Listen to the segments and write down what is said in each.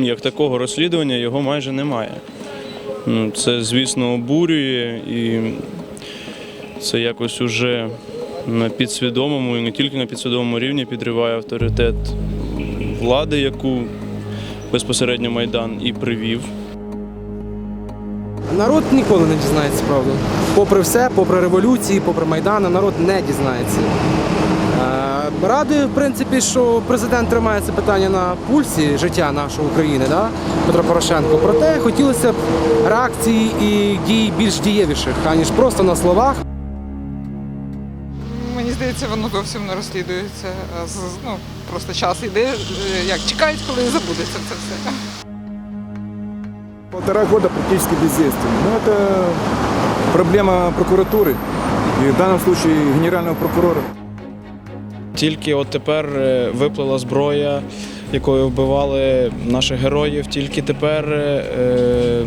Як такого розслідування його майже немає. Ну, Це, звісно, обурює і це якось уже на підсвідомому і не тільки на підсвідомому рівні підриває авторитет влади, яку безпосередньо Майдан і привів. Народ ніколи не дізнається правду. Попри все, попри революції, попри Майдани, народ не дізнається. Е, в принципі, що президент тримає це питання на пульсі життя нашої України, да? Петро Порошенко. Проте хотілося б реакції і дій більш дієвіших, аніж просто на словах. Мені здається, воно зовсім не розслідується. Ну, просто час йде, е, як чекають, коли забудеться це все. Полтора года практически бездействия. Но это проблема прокуратуры и в данном случае генерального прокурора. Тільки от тепер е, виплила зброя, якою вбивали наших героїв. Тільки тепер е,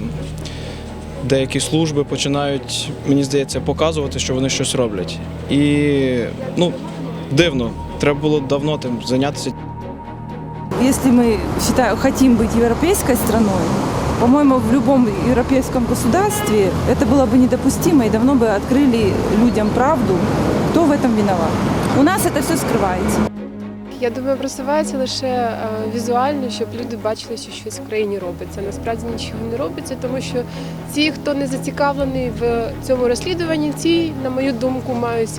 деякі служби починають, мені здається, показувати, що вони щось роблять. І ну, дивно, треба було давно тим зайнятися. Если мы считаем, хотим быть европейской страной, по-моему, в любом европейском государстве это было бы недопустимо и давно бы открыли людям правду, кто в этом виноват. У нас это все скрывается. Я думаю, просувається лише е, візуально, щоб люди бачили, що щось в країні робиться. Насправді нічого не робиться, тому що ті, хто не зацікавлений в цьому розслідуванні, ті, на мою думку, мають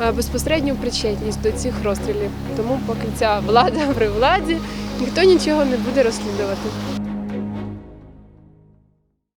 е, безпосередню причетність до цих розстрілів. Тому поки ця влада при владі, ніхто нічого не буде розслідувати.